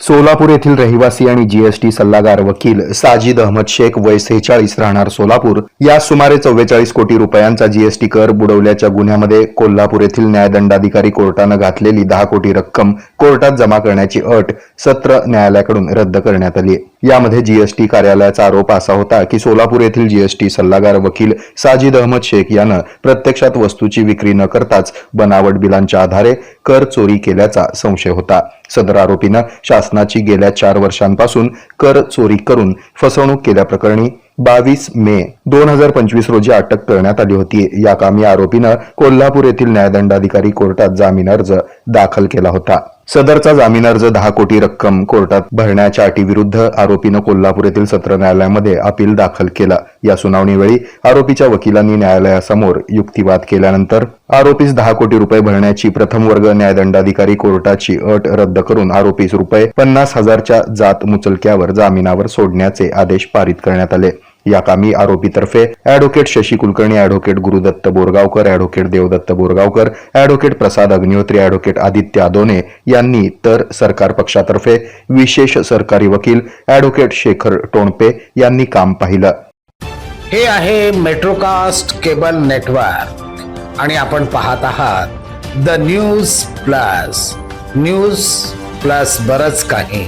सोलापूर येथील रहिवासी आणि जीएसटी सल्लागार वकील साजिद अहमद शेख वय सेहेचाळीस राहणार सोलापूर. या सुमारे चव्वेचाळीस कोटी रुपयांचा जीएसटी कर बुडवल्याच्या गुन्ह्यामध्ये कोल्हापूर येथील न्यायदंडाधिकारी कोर्टानं घातलेली दहा कोटी रक्कम कोर्टात जमा करण्याची अट सत्र न्यायालयाकडून रद्द करण्यात आली यामध्ये जीएसटी कार्यालयाचा आरोप असा होता की सोलापूर येथील जीएसटी सल्लागार वकील साजिद अहमद शेख यानं प्रत्यक्षात वस्तूची विक्री न करताच बनावट बिलांच्या आधारे कर चोरी केल्याचा संशय होता. सदर आरोपीनं शासनाची गेल्या चार वर्षांपासून कर चोरी करून फसवणूक केल्याप्रकरणी बावीस मे दोन हजार पंचवीस रोजी अटक करण्यात आली होती. या कामी आरोपीनं कोल्हापूर येथील न्यायदंडाधिकारी कोर्टात जामीन अर्ज दाखल केला होता. सदरचा जामीन अर्ज दहा कोटी रक्कम कोर्टात भरण्याच्या अटीविरुद्ध आरोपीनं कोल्हापूर येथील सत्र न्यायालयामध्ये अपील दाखल केला. या सुनावणीवेळी आरोपीच्या वकिलांनी न्यायालयासमोर युक्तिवाद केल्यानंतर आरोपीस दहा कोटी रुपये भरण्याची प्रथम वर्ग न्यायदंडाधिकारी कोर्टाची अट रद्द करून आरोपीस रुपये पन्नास हजारच्या जात मुचलक्यावर जामिनावर सोडण्याचे आदेश पारित करण्यात आले. या कामी आरोपीतर्फे advocate Shashi Kulkarni advocate Gurudatt Borgaonkar advocate Devdatt Borgaonkar advocate Prasad Agnihotri advocate Aditya Adone यांनी तर सरकार पक्षातर्फे विशेष सरकारी वकील अॅडव्होकेट शेखर टोणपे यांनी काम पाहिलं. हे आहे मेट्रोकास्ट केबल नेटवर्क आणि आपण पाहत आहात the news plus. News plus बरच काही.